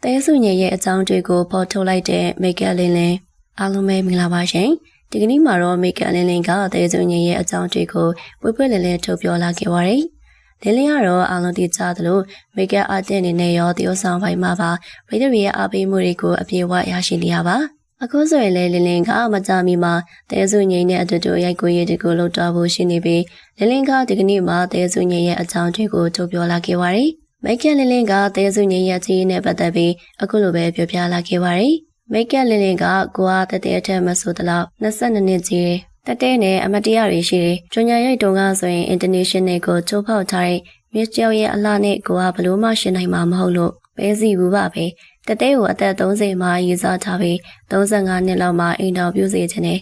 ။တဲစုညင်ရဲ့အကြောင်းတွေကိုပေါ်ထုတ်လိုက်တဲ့မိတ်ကလင်းလင်းအားလုံးပဲမင်္ဂလာပါရှင်။ဒီကနေ့မှာတော့မိတ်ကလင်းလင်းကတဲစုညင်ရဲ့အကြောင်းတွေကိုပွေပွေလင်းလင်းထုတ်ပြောလာခဲ့ပါတယ်။လင်းလင်းကတော့အားလုံးသိကြသလိုမိတ်ကအတင်းနေနဲ့ရောတယောဆောင်ပိုင်းမှာပါပြည်သူရဲ့အားပေးမှုတွေကိုအပြည့်အဝရရှိနေရပါ။အခုဆိုရင်လည်းလင်းလင်းကမကြမီမှာတဲစုငိမ့်နဲ့အတူတူရိုက်ကိုရည်တွေကိုလှုပ်တော်ဖို့ရှိနေပြီးလင်းလင်းကဒီကနေ့မှာတဲစုငိမ့်ရဲ့အကြောင်းတွေကိုထုတ်ပြောလာခဲ့ပါတယ်။ မိတ်ကလင်းလင်းကတဲစုငိမ့်ရဲ့ချီးနဲ့ပတ်သက်ပြီးအခုလိုပဲပြောပြလာခဲ့ပါတယ်။မိတ်ကလင်းလင်းကကိုအားတတဲ့အထက်မဆိုတလောက်22နှစ်ကြီးတယ်တတဲနဲ့အမတရားတွေရှိတယ်။ကျွညာရိုက်တုံကဆိုရင် international ကိုချိုးဖောက်ထားတဲ့မြစ်ကျော်ရဲ့အလှနဲ့ကိုကဘလို့မှရှင်းနိုင်မှာမဟုတ်လို့ပဲစီဘူးပါပဲ။တတဲကိုအသက်30မှာရေးစားထားပြီး35နှစ်လောက်မှအိမ်တော်ပြုစေခြင်းနဲ့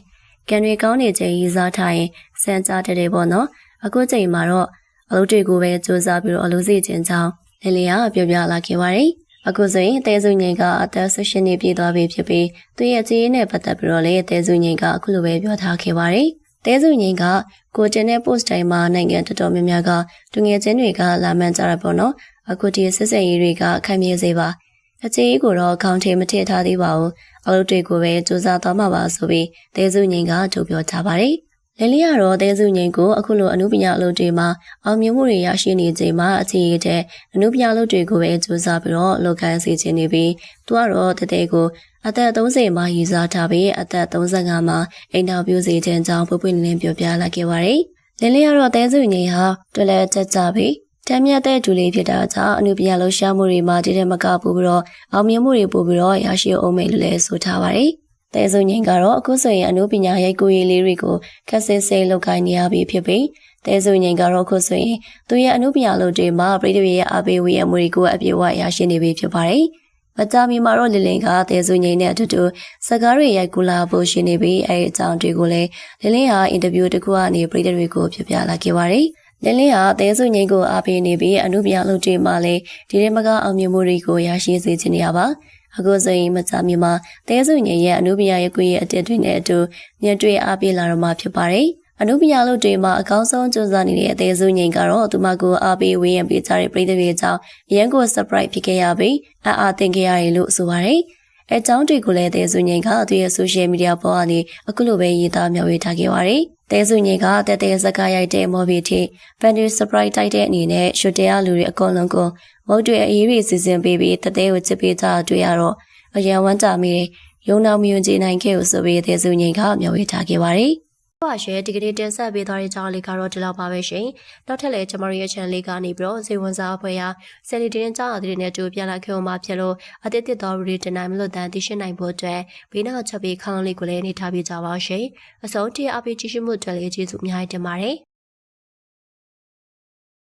ကန်တွေကောင်းနေချိန်ရေးစားထားရင်စံကြားတဲ့တယ်ပေါ့နော်။အခုချိန်မှာတော့အလုပ်တွေကိုပဲစူးစမ်းပြီးတော့အလုပ်စီခြင်းကြောင်း လင်းလင်းကပြောပြလာခဲ့ပါတယ်။အခုဆိုရင်တဲစုငိန်ကအသက်16နှစ်ပြည့်သွားပြီဖြစ်ပြီးသူရဲ့ကြေးနဲ့ပတ်သက်ပြီးတော့လည်းတဲစုငိန်ကအခုလိုပဲပြောထားခဲ့ပါတယ်။တဲစုငိန်ကကိုတင်တဲ့ post တိုင်းမှာနိုင်ငံတော်တော်များများကတူငယ်ချင်းတွေကလာမှန်းကြတာပေါ့နော်။အခုဒီစစ်စင်ရေးတွေကခိုင်မြဲစေပါ။အခြေအေးကိုတော့ခေါင်းထဲမထည့်ထားသေးပါဘူး။အလုပ်တွေကိုပဲစူးစမ်းသွားမှာပါဆိုပြီးတဲစုငိန်ကထုတ်ပြောထားပါတယ်။ လင်းလေးကတော့တဲစုငိန်ကိုအခုလိုအမှုပညာအလုပ်တွေမှာအောင်မြင်မှုတွေရရှိနေချိန်မှာအခြေအေးတဲ့အမှုပညာအလုပ်တွေကိုပဲစူးစမ်းပြီးတော့လုပ်ကိုင်စီခြင်းနေပြီးသူကတော့တတဲကိုအသက်30မှာရည်စားထားပြီးအသက်35မှာအိမ်တော်ပြုစီခြင်းကြောင့်ပွပွလင်းလင်းပြောပြလာခဲ့ပါတယ်။လင်းလေးကတော့တဲစုငိန်ဟာတွလဲချက်ကြပြီးတမ်းမြတ်တဲ့ဒူလေးဖြစ်တာကြောင့်အနုပညာလှရှားမှုတွေမှာတည်တဲ့မကပို့ပြီးတော့အောင်မြင်မှုတွေပို့ပြီးတော့ရရှိအောင်မယ်လို့လည်းဆိုထားပါတယ်။ တဲစုငိန်ကတော့အခုဆိုရင်အနုပညာရိုက်ကူးရေးလေးတွေကိုခက်ဆစ်စိတ်လောက်ကိုင်းနေရပြီဖြစ်ပြီးတဲစုငိန်ကတော့အခုဆိုရင်သူရဲ့အနုပညာလုပ်တွေမှာပြည်သူရဲ့အားပေးဝေရမှုတွေကိုအပြည့်အဝရရှိနေပြီဖြစ်ပါတယ်။မကြမီမှာတော့လလင်ကတဲစုငိန်နဲ့အတူတူစကားတွေရိုက်ကူလာဖို့ရှိနေပြီးအဲဒီအကြောင်းတွေကိုလည်းလလင်ဟာအင်တာဗျူးတစ်ခုကနေပြည်သူတွေကိုပြပြလာခဲ့ပါတယ်။လင်းလင်းဟာအသေးစုငိမ့်ကိုအားပေးနေပြီးအမှုပြလုပ်တွေမှာလည်းဒီရဲမကအောင်မြင်မှုတွေကိုရရှိစေချင်နေရပါ အခုဆိုရင်မကြမီမှာတဲစုငိမ့်ရဲ့အမှုပြရဲ့ကိုရဲ့အတက်တွေနဲ့အတူညတွေ့အားပေးလာတော့မှာဖြစ်ပါတယ်အမှုပြလုပ်တွေမှာအကောင်းဆုံးကြိုးစားနေတဲ့အသေးစုငိမ့်ကတော့သူမကိုအားပေးဝေးရန်ပေးကြတဲ့ပြည်သူတွေကြောင့်အရန်ကို surprise ဖြစ်ခဲ့ရပြီးအအားသင်ခဲ့ရတယ်လို့ဆိုပါတယ် အဲကြောင်းတွေကိုလည်းတဲစုငိမ့်ကသူရဲ့ social media ပေါ်ကနေအခုလိုပဲရေးသားမျှဝေထားခဲ့ပါတယ်။တဲစုငိမ့်ကတက်တဲ့စကားရိုက်တဲ့မော်ဘီတီဖန်ဒီစပရိုက်တိုက်တဲ့အနေနဲ့ရှူတဲရလူတွေအကုန်လုံးကိုမုတ်တွေအေးရီစီစဉ်ပေးပြီးတတဲကိုချစ်ပေးကြတွေ့ရတော့အရန်ဝမ်းကြမိတယ်။ရုံနောက်မြွန်ကြည်နိုင်ခဲ့လို့ဆိုပြီးတဲစုငိမ့်ကမျှဝေထားခဲ့ပါတယ်။ ပါရှယ်ဒီကနေ့တင်ဆက်ပေးသွားတဲ့ကြောင်းလေးကတော့ဒီလောက်ပါပဲရှင်။နောက်ထပ်လည်းကျမတို့ရဲ့ channel လေးကနေပြီးတော့ဇေဝန်စားအဖွဲ့ရာဆယ်လီတင်ကြောင်းအသေးနဲ့တူပြန်လာခဲ့အောင်မှာဖြစ်လို့အတိတ်တစ်တော်ရီတင်နိုင်မလို့တန်သိရှိနိုင်ဖို့အတွက်ဘေးနောက်ချက်ပေးခေါင်းလေးကိုလည်းနေထားပြကြပါရှင်။အစုံတရအပိကြည့်ရှုမှုအတွက်လည်းကျေးဇူးအများကြီးတင်ပါတယ်။